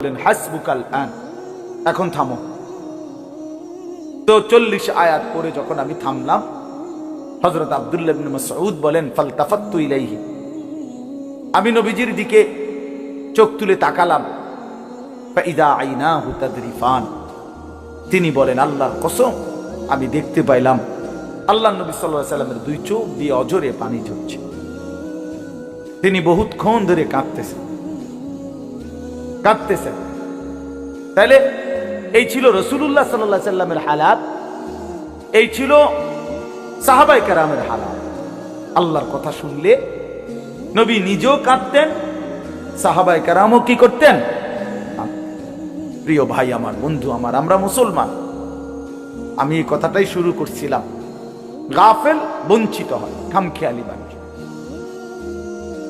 বললেন, হাসবুকাল আন। এখন থামো। তো চল্লিশ আয়াত পরে যখন আমি থামলাম হজরত আবদুল্লাহ মাসউদ বলেন, ফালতাফাত্তু আমি নবীজির দিকে চোখ তুলে তাকালাম। তিনি বলেন, আল্লাহর কসম, আমি দেখতে পাইলাম, আল্লাহ নবী আলাইহি সাল্লামের দুই চোখ দিয়ে অজরে পানি ঝরছে। তিনি বহুতক্ষণ ধরে কাঁদতেছেন। কাঁদতেছেন তাহলে এই ছিল রসুল্লাহ সাল্লাহ সাল্লামের হালাত, এই ছিল সাহাবাই কারামের হালাত। আল্লাহর কথা শুনলে নবী নিজেও কাঁদতেন সাহাবাই কারামও কি করতেন? প্রিয় ভাই, আমার বন্ধু, আমার, আমরা মুসলমান। আমি এই কথাটাই শুরু করছিলাম। গাফেল বঞ্চিত হয়, খামখেয়ালি মানুষ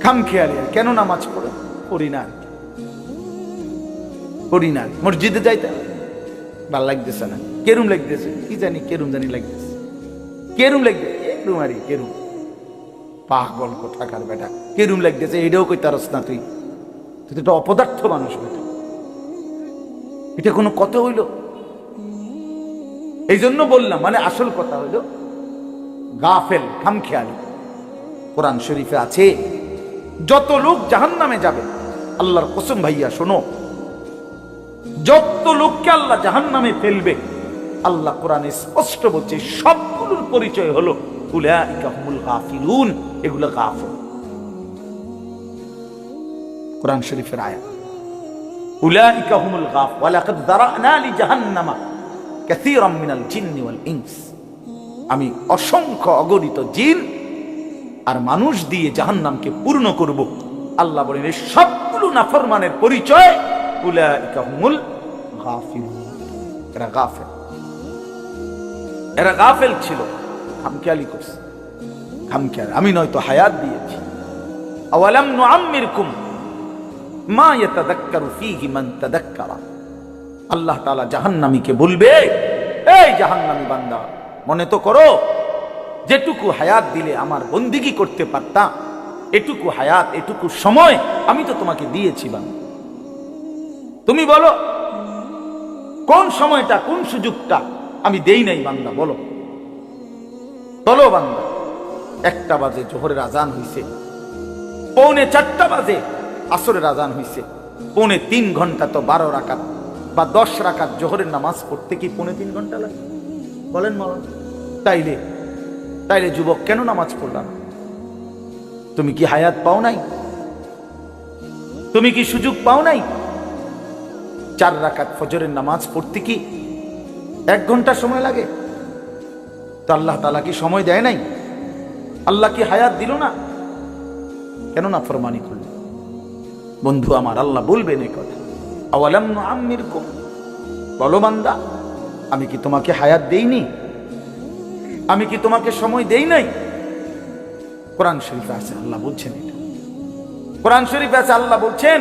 খামখেয়ালি আর কেন নামাজ পড়ে? পড়ি না না। মসজিদে যাইতে ভালো লাগতেছে না। কেরুম লাগতেছে। কি জানি কেরুম জানি লাগতেছে। কেরুম লাগতেছে। কেরুম আরি কেরুম। পাগল কোথাকার বেটা। কেরুম লাগতেছে, এটাও কই তারস না তুই। তুই তো অপদার্থ মানুষ বেটা। এটা কোনো কথা হইল? এই জন্য বললাম মানে আসল কথা হইল, গাফেল, খামখেয়ালি। কোরআন শরীফে আছে, যত লোক জাহান নামে যাবে, আল্লাহর কসম ভাইয়া, শোনো যত লোককে আল্লাহ জাহান নামে ফেলবে, আল্লাহ কোরআনে স্পষ্ট বলছে, সবগুলোর পরিচয় হলো এগুলো গাফিল। কোরআন শরীফের আয়াত আমি অসংখ্য অগণিত জিন আর মানুষ দিয়ে জাহান্নামকে পূর্ণ করব। আল্লাহ বলেন, এই সবগুলো নাফরমানের পরিচয় এরা গাফেল। এরা গাফেল ছিল। খামখেয়ালি করছে। খামখেয়াল। আমি নয়তো হায়াত দিয়েছি। আওয়ালাম আল্লাহ তাআলা জাহান্নামীকে বলবে, এই জাহান্নামী বান্দা, মনে তো করো, যেটুকু হায়াত দিলে আমার বন্দিগি করতে পারতাম, এটুকু হায়াত, এটুকু সময় আমি তো তোমাকে দিয়েছি বান্দা তুমি বলো, কোন সময়টা, কোন সুযোগটা আমি দেই নাই বান্দা, বলো। বলো বান্দা, একটা বাজে জোহরের আজান হইছে। পৌনে চারটা বাজে আসরের আজান হইছে। পৌনে তিন ঘণ্টা তো বারো রাকাত বা দশ রাকাত জোহরের নামাজ পড়তে কি পৌনে তিন ঘণ্টা লাগে? বলেন মরণ তাইলে তাইলে যুবক কেন নামাজ পড়লাম তুমি কি হায়াত পাও নাই? তুমি কি সুযোগ পাও নাই? চার রাকাত ফজরের নামাজ পড়তে কি এক ঘণ্টা সময় লাগে? তো আল্লাহ তালা কি সময় দেয় নাই? আল্লাহ কি হায়াত দিল না? কেন না ফরমানি করল? বন্ধু আমার, আল্লাহ বলবেন এই কথা। বলো বান্দা, আমি কি তোমাকে হায়াত দেইনি? আমি কি তোমাকে সময় দেই নাই? কোরআন শরীফে আছে, আল্লাহ বলছেন এটা। কোরআন শরীফে আছে, আল্লাহ বলছেন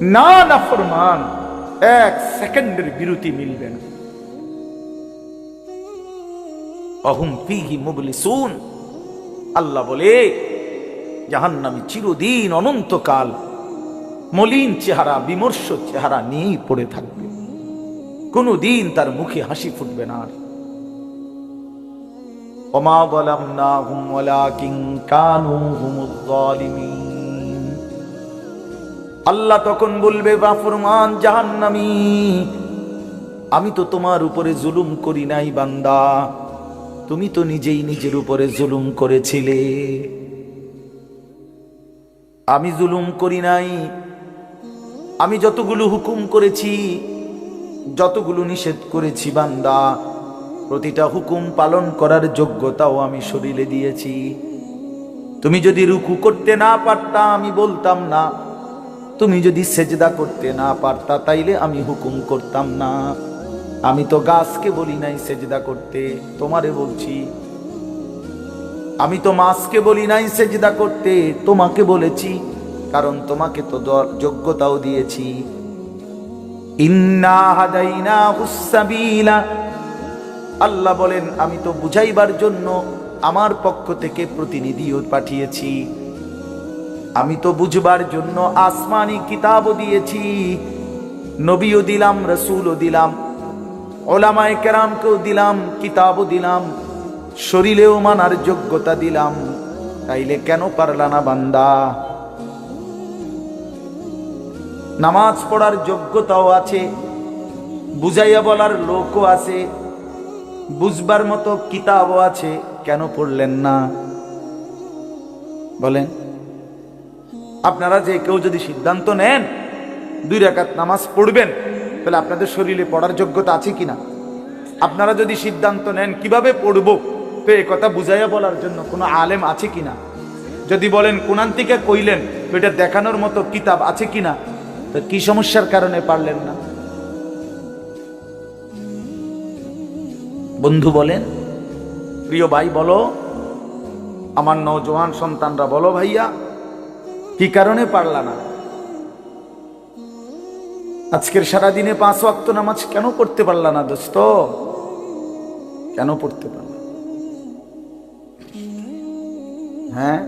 না না ফরমান, এক সেকেন্ডের বিরতি মিলবে না। অহুম ফিহি মুবলিসুন। আল্লাহ বলে, জাহান্নামী চিরদিন অনন্তকাল মলিন চেহারা, বিমর্ষ চেহারা নিয়েই পড়ে থাকবে। কোনো দিন তার মুখে হাসি ফুটবে না আর। বলাম না হুম কানু হুমুজ জালিমিন আল্লাহ তখন বলবে বাফরমান জাহান্নামী, আমি তো তোমার উপরে জুলুম করি নাই বান্দা। তুমি তো নিজেই নিজের উপরে জুলুম করেছিলে। আমি জুলুম করি নাই। আমি যতগুলো হুকুম করেছি, যতগুলো নিষেধ করেছি বান্দা, প্রতিটা হুকুম পালন করার যোগ্যতাও আমি শরীরে দিয়েছি। তুমি যদি রুকু করতে না পারতাম আমি বলতাম না তুমি যদি সেজদা করতে না পারতা, তাইলে আমি হুকুম করতাম না। আমি তো গাছকে বলি নাই সেজদা করতে, তোমারে বলছি। আমি তো মাছকে বলি নাই সেজদা করতে, তোমাকে বলেছি, কারণ তোমাকে তো যোগ্যতাও দিয়েছি। আল্লাহ বলেন, আমি তো বুঝাইবার জন্য আমার পক্ষ থেকে প্রতিনিধিও পাঠিয়েছি। আমি তো বুঝবার জন্য আসমানি কিতাবও দিয়েছি। নবীও দিলাম, রসুলও দিলাম, ওলামায় কেরামকেও দিলাম, কিতাবও দিলাম, শরীরেও মানার যোগ্যতা দিলাম। তাইলে কেন পারলা না বান্দা? নামাজ পড়ার যোগ্যতাও আছে, বুঝাইয়া বলার লোকও আছে, বুঝবার মতো কিতাবও আছে, কেন পড়লেন না? বলেন আপনারা যে কেউ যদি সিদ্ধান্ত নেন, দুই রাকাত নামাজ পড়বেন, তাহলে আপনাদের শরীরে পড়ার যোগ্যতা আছে কিনা? আপনারা যদি সিদ্ধান্ত নেন, কীভাবে পড়ব? তো এ কথা বুঝাইয়া বলার জন্য কোনো আলেম আছে কিনা? যদি বলেন কোনান থেকে কইলেন, এটা দেখানোর মতো কিতাব আছে কিনা? তো কি সমস্যার কারণে পারলেন না? বন্ধু বলেন, প্রিয় ভাই, বলো, আমার নৌজওয়ান সন্তানরা বলো ভাইয়া কি কারণে পারলা না? আজকের সারাদিনে পাঁচ ওয়াক্ত নামাজ কেন পড়তে পারলা না দোস্ত? কেন পড়তে পারলা? হ্যাঁ?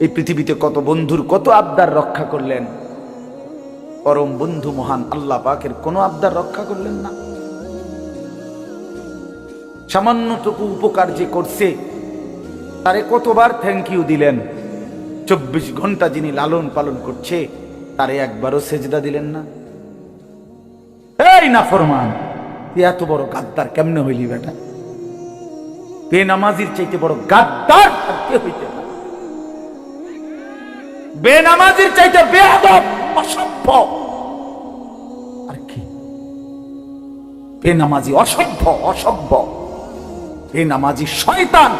এই পৃথিবীতে কত বন্ধুর কত আবদার রক্ষা করলেন? পরম বন্ধু মহান আল্লাহ পাকের কোনো আবদার রক্ষা করলেন না। সামান্যটুকু উপকার যে করছে, তারে কতবার থ্যাংক ইউ দিলেন? চব্বিশ ঘণ্টা যিনি লালন পালন করছে, তারে একবারও সেজদা দিলেন না। এই না ফরমান তুই এত বড় গাদ্দার কেমনে হইলি বেটা? বে নামাজির চাইতে বড় গাদ্দার কে হইতে চাইতে বেয়াদব, অসভ্য। আর কি? অসভ্য অসভ্য। বেনামাজি শয়তান।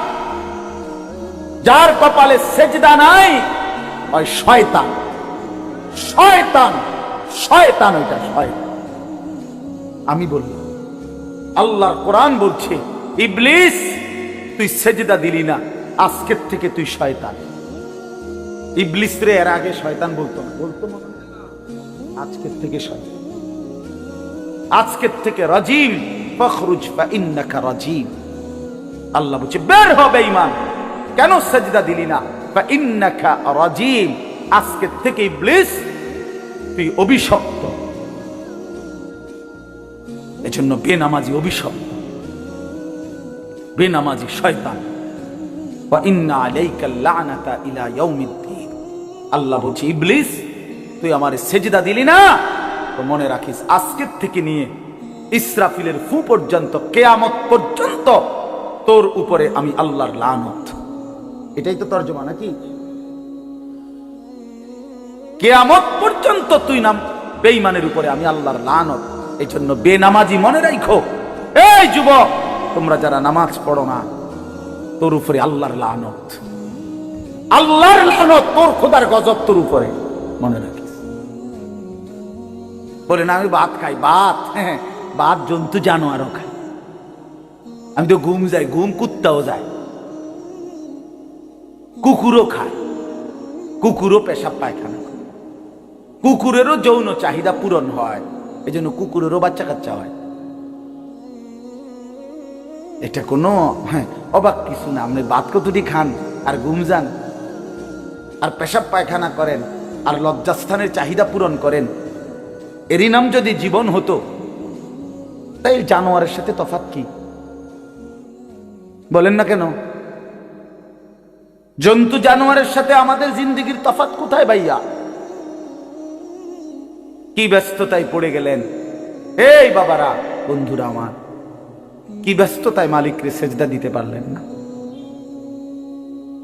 যার কপালে সেজদা নাই, ওই শয়তান। শয়তান শয়তান ওইটা, শয়তান। আমি বললাম, আল্লাহর কোরআন বলছে, ইবলিস, তুই সেজদা দিলি না, আজকের থেকে তুই শয়তান। ইবলিস রে এর আগে শয়তান বলতো না। বলতো আজকের থেকে শয়তান। আজকের থেকে রাজিম, ফখরুজ ফা ইন্নাকা রাজিম। আল্লাহ বলছে, বের হবে ইমান কেন সাজদা দিলি না? রাজিম। আজকের থেকে ইবলিস তুই অভিশপ্ত। এজন্য বেনামাজি অভিশপ্ত। বেনামাজি শয়তান। ওয়া ইন্না আলাইকা লানাতা ইলা ইয়াউমিদ্দিন। আল্লাহ বলছে, ইবলিস, তুই আমার সেজদা দিলি না? তো মনে রাখিস আজকের থেকে নিয়ে ইসরাফিলের ফু পর্যন্ত, কেয়ামত পর্যন্ত তোর উপরে আমি আল্লাহর লানত। এটাই তো তর্জমা নাকি? কেয়ামত পর্যন্ত তুই নাম বেইমানের উপরে আমি আল্লাহর লানত। এই জন্য বেনামাজি মনে রাখো এই যুবক, তোমরা যারা নামাজ পড়ো না, তোর উপরে আল্লাহর লানত। আল্লাহর লানত তোর খোদার গজব তোর উপরে, মনে রাখিস। বলে, না, আমি ভাত খাই, ভাত। হ্যাঁ ভাত জন্তু জানোয়ারও খাই আমি তো ঘুম যাই, ঘুম কুত্তাও যায়। কুকুরও খায়। কুকুরও পেশাব পায়খানা করে। কুকুরেরও যৌন চাহিদা পূরণ হয় এই জন্য কুকুরেরও বাচ্চা কাচ্চা হয়। এটা কোনো হ্যাঁ অবাক কিছু না। আপনি বাদ কতটি খান আর ঘুম যান আর পেশাব পায়খানা করেন আর লজ্জাস্থানের চাহিদা পূরণ করেন, এরই নাম যদি জীবন হতো, তাই জানোয়ারের সাথে তফাৎ কি? বলেন না কেন? জন্তু জানোয়ারের সাথে আমাদের জিন্দিগির তফাত কোথায় ভাইয়া? কি ব্যস্ততায় পড়ে গেলেন? এই বাবারা, বন্ধুরা আমার, কি ব্যস্ততায় মালিককে সেজদা দিতে পারলেন না?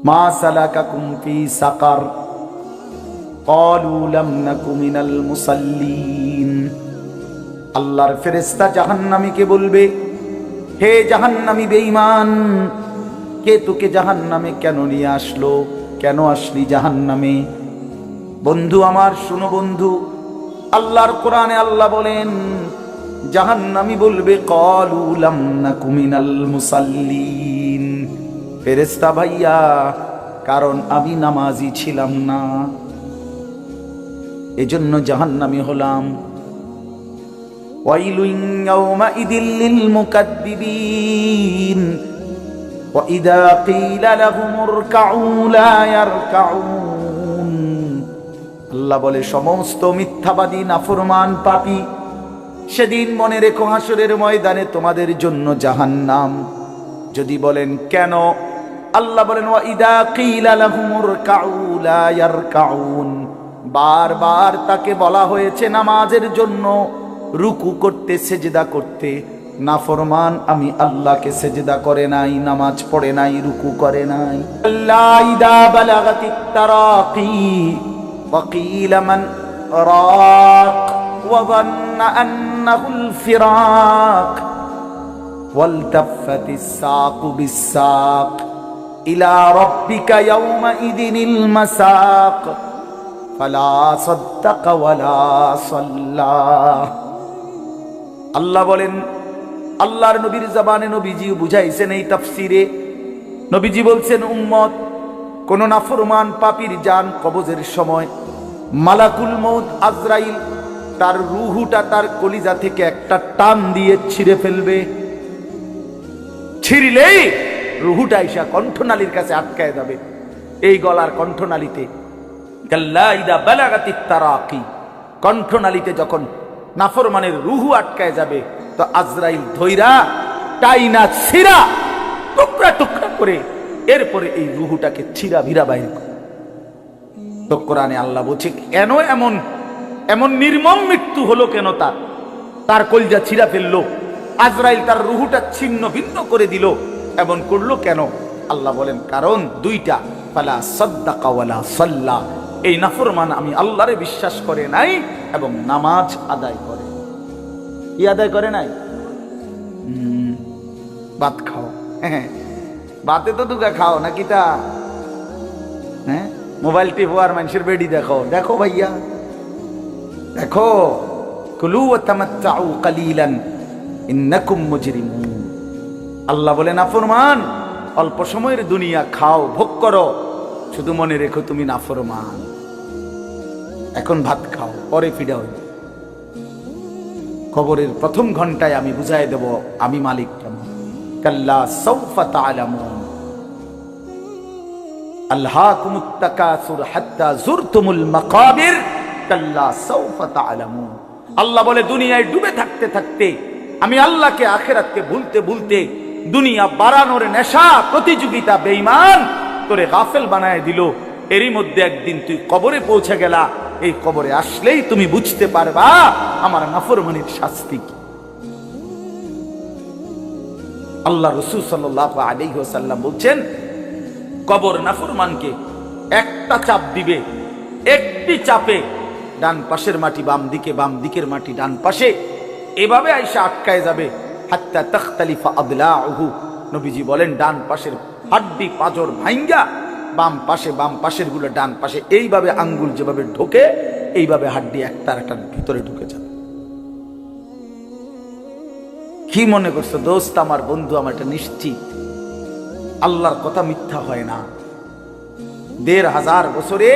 মা সালাকা কুমফি সাকার আল্লাহর ফেরেস্তা জাহান্নামীকে বলবে, হে জাহান্নামী বেঈমান কে তোকে জাহান্নামে কেন নিয়ে আসলো? কেন আসলি জাহান্নামে? বন্ধু আমার, শুনো বন্ধু। আল্লাহর কোরআনে আল্লাহ বলেন, জাহান্নামী বলবে কলুলাম না কুমিনাল মুসাল্লিন। ফেরেস্তা ভাইয়া, কারণ আমি নামাজি ছিলাম না। এজন্য জাহান্নামী হলাম। ওয়াইলু ইয়াউমাইদিল লিল মুকাদ্দিবিন। وإذا قيل لهم اركعوا لا يركعون আল্লাহ বলে সমস্ত মিথ্যাবাদী নাফরমান পাপী সেদিন মনে রেখো হাসরের ময়দানে তোমাদের জন্য জাহান্নাম যদি বলেন কেন আল্লাহ বলেন ওয়াইদা কিলা লাহুমুর কাউলা ইয়ারকাউন বারবার তাকে বলা হয়েছে নামাজের জন্য রুকু করতে সেজদা করতে নাফরমান আমি আল্লাহকে সেজদা করে নাই নামাজ পড়ে নাই রুকু করে নাই আল্লাহ ইদা বালাগাতিত তারাকি وقيل من راق وظن أنه الفراق والتفت الساق بالساق إلى ربك يومئذ المساق فلا صدق ولا صلى আল্লাহ বলেন আল্লাহর নবীর জবানে নবীজি বুঝাইছেন এই তাফসিরে। নবীজি বলছেন, উম্মত, কোন নাফরমান পাপির জান কবজের সময়। মালাকুল মৌত আজরাইল, তার রুহুটা তার কলিজা থেকে একটা টান দিয়ে ছিঁড়ে ফেলবে। ছিঁড়লেই রুহুটা ঈশা কণ্ঠনালীর কাছে আটকায় যাবে। এই গলার কণ্ঠনালীতে কণ্ঠনালীতে যখন নাফরমানের রুহু আটকায় যাবে তো আজরাইল ধৈরা টাইনা ছিরা টুকরা টুকরা করে এরপরে এই রুহুটাকে ছিরা ভিরা বাইর তো কোরআনে আল্লাহ বলছে, কেন এমন এমন নির্মম মৃত্যু হলো কেন তার? তার কলজা ছিঁড়া ফেলল, আজরাইল তার রুহুটা ছিন্ন ভিন্ন করে দিল। এমন করল কেন? আল্লাহ বলেন, কারণ দুইটা, ফালা সদ্দাকা ওয়ালা সাল্লা। এই নাফরমান আমি আল্লাহরে বিশ্বাস করে নাই এবং নামাজ আদায় করে। কি আদায় করে নাই? ভাত খাও। হ্যাঁ বাতে তো দুগা খাও নাকি তা? হ্যাঁ মোবাইল টিপো আর মানুষের বেডি দেখো। দেখো ভাইয়া। দেখো। কুলু তামাত্তাউ কালিলান ইন্নাকুম মুজরিমুন। আল্লাহ বলে নাফরমান অল্প সময়ের দুনিয়া খাও ভোগ করো। শুধু মনে রেখো তুমি নাফরমান। এখন ভাত খাও পরে ফিরে হইবে। কবরের প্রথম ঘন্টায় আমি বুঝাই দেব, আমি মালিক কেমন? কাল্লা আল্লাহ বলে, দুনিয়ায় ডুবে থাকতে থাকতে, আমি আল্লাহকে আখেরাতকে ভুলতে ভুলতে দুনিয়া বাড়ানোর নেশা, প্রতিযোগিতা, বেঈমান তোরে গাফেল বানায় দিল। এরই মধ্যে একদিন তুই কবরে পৌঁছে গেলা। এই কবরে আসলেই তুমি বুঝতে পারবা আমার নাফরমানির শাস্তি কি। আল্লাহ রসুল সাল্লাহ আলিহাসাল্লাম বলছেন, কবর নাফরমানকে একটা চাপ দিবে, একটি চাপে ডান পাশের মাটি বাম দিকে, বাম দিকের মাটি ডান পাশে, এভাবে আইসা আটকায় যাবে, হাত্তা তখতালিফা আদলাহু নবীজি বলেন, ডান পাশের হাড্ডি পাজর ভাঙ্গা বাম পাশে, বাম পাশেরগুলো ডান পাশে, এইভাবে আঙ্গুল যেভাবে ঢোকে, এইভাবে হাড্ডি একটার একটার ভিতরে ঢুকে যাবে। কি মনে করছ দোস্ত আমার বন্ধু, আমার এটা নিশ্চিত? আল্লাহর কথা মিথ্যা হয় না। দেড় হাজার বছরে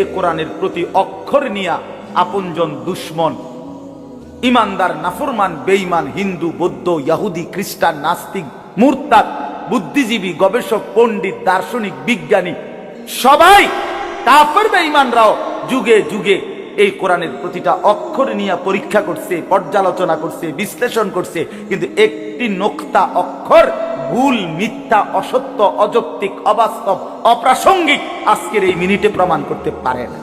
এ কোরআনের প্রতি অক্ষর নিয়া আপনজন দুশ্মন, ইমানদার, নাফরমান, বেঈমান, হিন্দু, বৌদ্ধ, ইয়াহুদি, খ্রিস্টান, নাস্তিক, মুরতাদ বুদ্ধিজীবী, গবেষক, পণ্ডিত, দার্শনিক, বিজ্ঞানী, সবাই কাফের বেঈমানরাও যুগে যুগে এই কোরআনের প্রতিটা অক্ষর নিয়ে পরীক্ষা করছে, পর্যালোচনা করছে, বিশ্লেষণ করছে, কিন্তু একটি নোক্তা অক্ষর ভুল, মিথ্যা, অসত্য, অযৌক্তিক, অবাস্তব, অপ্রাসঙ্গিক আজকের এই মিনিটে প্রমাণ করতে পারে না।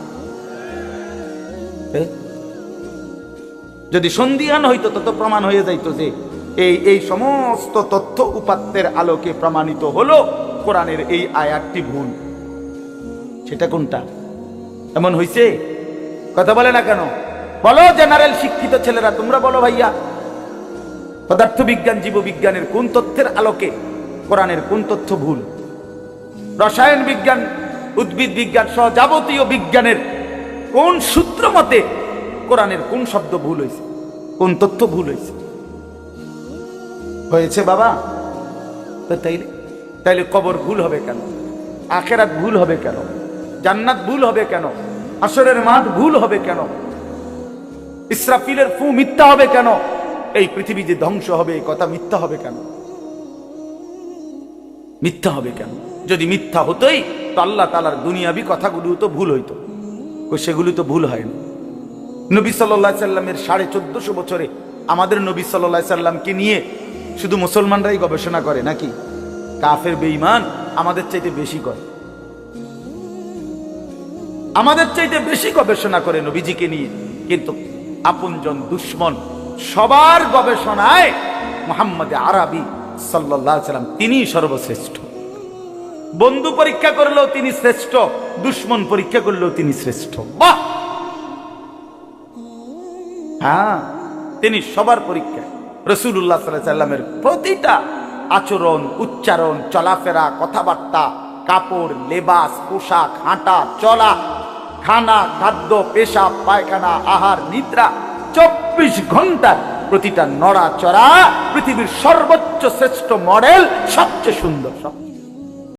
যদি সন্ধিহান হইতো, তত প্রমাণ হয়ে যাইতো যে এই এই সমস্ত তথ্য উপাত্তের আলোকে প্রমাণিত হলো কোরআনের এই আয়াতটি ভুল। সেটা কোনটা? এমন হইছে? কথা বলে না কেন? বলো জেনারেল শিক্ষিত ছেলেরা, তোমরা বলো ভাইয়া। পদার্থ বিজ্ঞান জীববিজ্ঞানের কোন তথ্যের আলোকে কোরআনের কোন তথ্য ভুল? রসায়ন বিজ্ঞান, উদ্ভিদ বিজ্ঞান সহ যাবতীয় বিজ্ঞানের কোন সূত্র মতে কোরআনের কোন শব্দ ভুল হয়েছে কোন তথ্য ভুল হয়েছে হয়েছে বাবা? তো তাইলে তাইলে কবর ভুল হবে কেন? আখেরাত ভুল হবে কেন? জান্নাত ভুল হবে কেন? আসরের মাঠ ভুল হবে কেন? ইসরাফিলের ফু মিথ্যা হবে কেন? এই পৃথিবী যে ধ্বংস হবে, এই কথা মিথ্যা হবে কেন? মিথ্যা হবে কেন? যদি মিথ্যা হতোই, তো আল্লাহ তালার দুনিয়াবি কথাগুলো তো ভুল হইতো। সেগুলো তো ভুল হয় না। নবী সাল্লাহ সাল্লামের সাড়ে চোদ্দশো বছরে আমাদের নবী সাল্লাহ সাল্লামকে নিয়ে শুধু মুসলমানরাই গবেষণা করে, নাকি? কাফের বেঈমান আমাদের চাইতে বেশি করে। আমাদের চাইতে বেশি গবেষণা করে নবীজিকে নিয়ে। কিন্তু আপনজন দুশ্মন সবার গবেষণায় মোহাম্মদ আরবি সাল্লাম তিনি সর্বশ্রেষ্ঠ। বন্ধু পরীক্ষা করলেও তিনি শ্রেষ্ঠ, দুশ্মন পরীক্ষা করলেও তিনি শ্রেষ্ঠ। বাহ! হ্যাঁ তিনি সবার পরীক্ষায় রসুল্লাহ সাল্লাহ সাল্লামের প্রতিটা আচরণ, উচ্চারণ, চলাফেরা, কথাবার্তা, কাপড়, লেবাস, পোশাক, হাঁটা, চলা, খানা, খাদ্য, পেশা, পায়খানা, আহার, নিদ্রা, চব্বিশ ঘণ্টার প্রতিটা নড়া চড়া পৃথিবীর সর্বোচ্চ শ্রেষ্ঠ মডেল, সবচেয়ে সুন্দর, সবচেয়ে